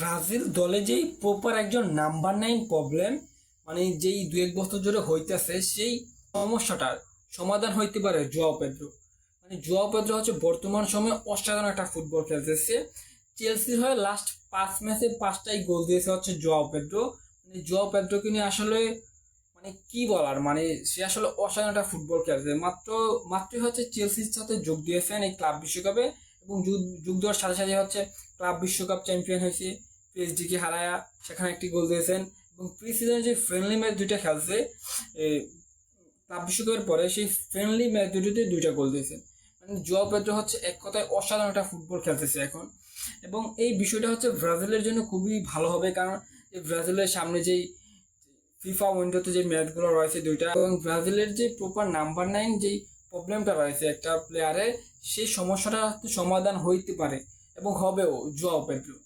Brazil দলে যেই proper একজন নাম্বার নাইন প্রবলেম মানে যেই দু এক বছর ধরে হইতেছে, সেই সমস্যাটার সমাধান হইতে পারে জোয়াও পেদ্রো। মানে জোয়াও পেদ্রো হচ্ছে বর্তমান সময়ে অসাধারণ একটা ফুটবল খেলতেছে। চেলসির হয়ে লাস্ট পাঁচ ম্যাচে পাঁচটাই গোল দিয়েছে হচ্ছে জোয়াও পেদ্রো। মানে জোয়াও পেদ্রোকে নিয়ে আসলে মানে কি বলার মানে সে আসলে অসাধারণ একটা ফুটবল খেলছে। মাত্র, মাত্রই হচ্ছে চেলসির সাথে যোগ দিয়েছেন এই ক্লাব বিশ্বকাপে এবং যোগ- যোগ দেওয়ার সাথে সাথে হচ্ছে ক্লাব বিশ্বকাপ চ্যাম্পিয়ন হয়েছে। পিএসডিকে হারায়া সেখানে একটি গোল দিয়েছেন এবং প্রি সিজনে যে ফ্রেন্ডলি ম্যাচ দুইটা খেলছে ক্লাব বিশ্বকাপের পরে সেই ফ্রেন্ডলি ম্যাচ দুটোতে দুইটা গোল দিয়েছেন। মানে জোয়া পেদ্রো হচ্ছে এক কথায় অসাধারণ একটা ফুটবল খেলতেছে এখন। এবং এই বিষয়টা হচ্ছে ব্রাজিলের জন্য খুবই ভালো হবে, কারণ এই ব্রাজিলের সামনে যেই ফিফা উইন্ডোতে যে ম্যাচগুলো রয়েছে দুইটা, এবং ব্রাজিলের যে প্রপার নাম্বার নাইন যেই প্রবলেমটা রয়েছে একটা প্লেয়ারের সেই সমস্যাটা সমাধান হইতে পারে এবং হবেও জোয়াও পেড্রো